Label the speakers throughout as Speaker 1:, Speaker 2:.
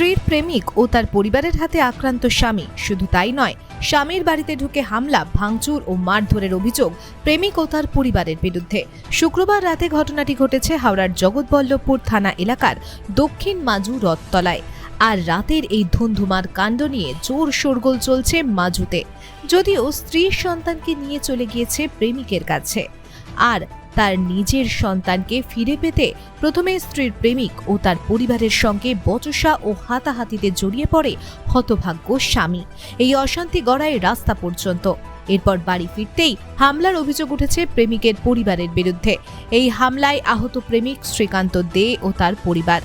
Speaker 1: স্ত্রীর প্রেমিক ও তার পরিবারের হাতে আক্রান্ত স্বামী। শুধু তাই নয়, স্বামীর বাড়িতে ঢুকে হামলা, ভাঙচুর ও মারধরের অভিযোগ প্রেমিক ও তার পরিবারের বিরুদ্ধে। শুক্রবার রাতে ঘটনাটি ঘটেছে হাওড়ার জগৎবল্লভপুর থানা এলাকার দক্ষিণ মাজু রথতলায়। আর রাতের এই ধুন্ধুমার কাণ্ড নিয়ে জোর শোরগোল চলছে মাজুতে। যদিও স্ত্রীর সন্তানকে নিয়ে চলে গিয়েছে প্রেমিকের কাছে। আর তার নিজের সন্তানকে ফিরে পেতে প্রথমে স্ত্রীর প্রেমিক ও তার পরিবারের সঙ্গে বচসা ও হাতাহাতিতে জড়িয়ে পড়ে হতভাগ্য স্বামী। এই অশান্তি গড়ায় রাস্তা পর্যন্ত। এরপর বাড়ি ফিরতেই হামলার অভিযোগ উঠেছে প্রেমিকের পরিবারের বিরুদ্ধে। এই হামলায় আহত প্রেমিক শ্রীকান্ত দে ও তার পরিবার।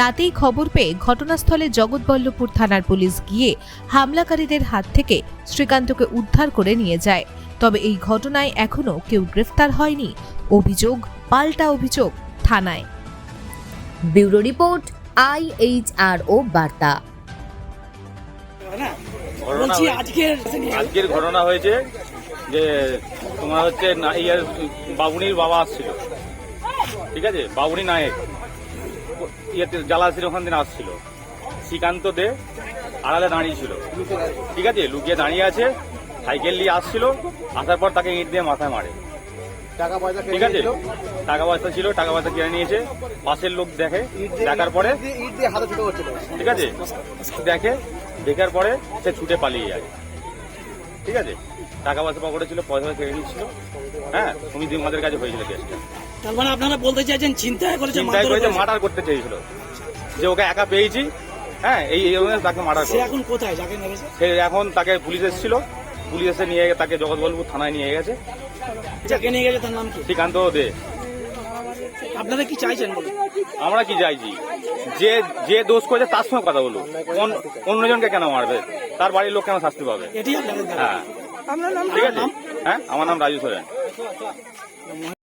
Speaker 1: রাতেই খবর পেয়ে ঘটনাস্থলে জগৎবল্লভপুর থানার পুলিশ গিয়ে হামলাকারীদের হাত থেকে শ্রীকান্তকে উদ্ধার করে নিয়ে যায়। তবে এই ঘটনায় এখনও কেউ গ্রেফতার হয়নি। অভিযোগ পাল্টা অভিযোগ থানায়।
Speaker 2: ব্যুরো রিপোর্ট আইএইচআরও বার্তা।
Speaker 3: ঘটনা
Speaker 4: বলছি
Speaker 3: হয়েছে-
Speaker 4: আজকের
Speaker 3: আজকের ঘটনা হয়েছে যে তোমার হচ্ছে না ইয়ার বাবুনির বাবা আসছিল। ঠিক আছে? বাবুনি নায়ক। ও- ইয়েতে জালাসির ওখান থেকে আসছিল। শ্রীকান্ত দে আড়ালে দাঁড়িয়ে ছিল। ঠিক আছে? লুকিয়ে দাঁড়িয়ে আছে। সাইকেল নিয়ে আসছিল আসার পর তাকে ইট দিয়ে মাথায় মারে।
Speaker 5: টাকা পয়সা
Speaker 3: ঠিক আছে? টাকা পয়সা ছিল টাকা পয়সা কিনে নিয়েছে। পাশের লোক দেখে দেখার পরে
Speaker 5: ইট দিয়ে- হাতে ছোট করছিল।
Speaker 3: ঠিক আছে? দেখে দেখার পরে সে ছুটে পালিয়ে যায়। ঠিক আছে? টাকা পয়সা পকেটে ছিল পয়সা কেড়ে নিচ্ছিল। হ্যাঁ সমিতি আমাদের কাছে হয়েছিল কেসটা।
Speaker 4: তার মানে আপনারা বলতে চাইছেন চিন্তায় করেছে মারধর
Speaker 3: করেছে। মার্ডার করতে চেয়েছিল। যে ওকে একা পেয়েছি হ্যাঁ এই তাকে মার্ডার
Speaker 4: এখন কোথায়? যাকে
Speaker 3: সে এখন তাকে পুলিশ এসেছিল। পুলিশ এসে নিয়ে তাকে জগৎবল্লভপুর থানায় নিয়ে গেছে।
Speaker 4: যাকে নিয়ে গেছে তার নাম কি?
Speaker 3: শ্রীকান্ত দে।
Speaker 4: আপনারা কি চাইছেন বলুন?
Speaker 3: আমরা কি চাইছি? যে যে দোষ করেছে তার সঙ্গে কথা বলুন। অন্য অন্যজনকে কেন মারবে? তার বাড়ির লোক কেন শাস্তি পাবে? হ্যাঁ। ঠিক আছে? হ্যাঁ আমার নাম রাজু সোরেন।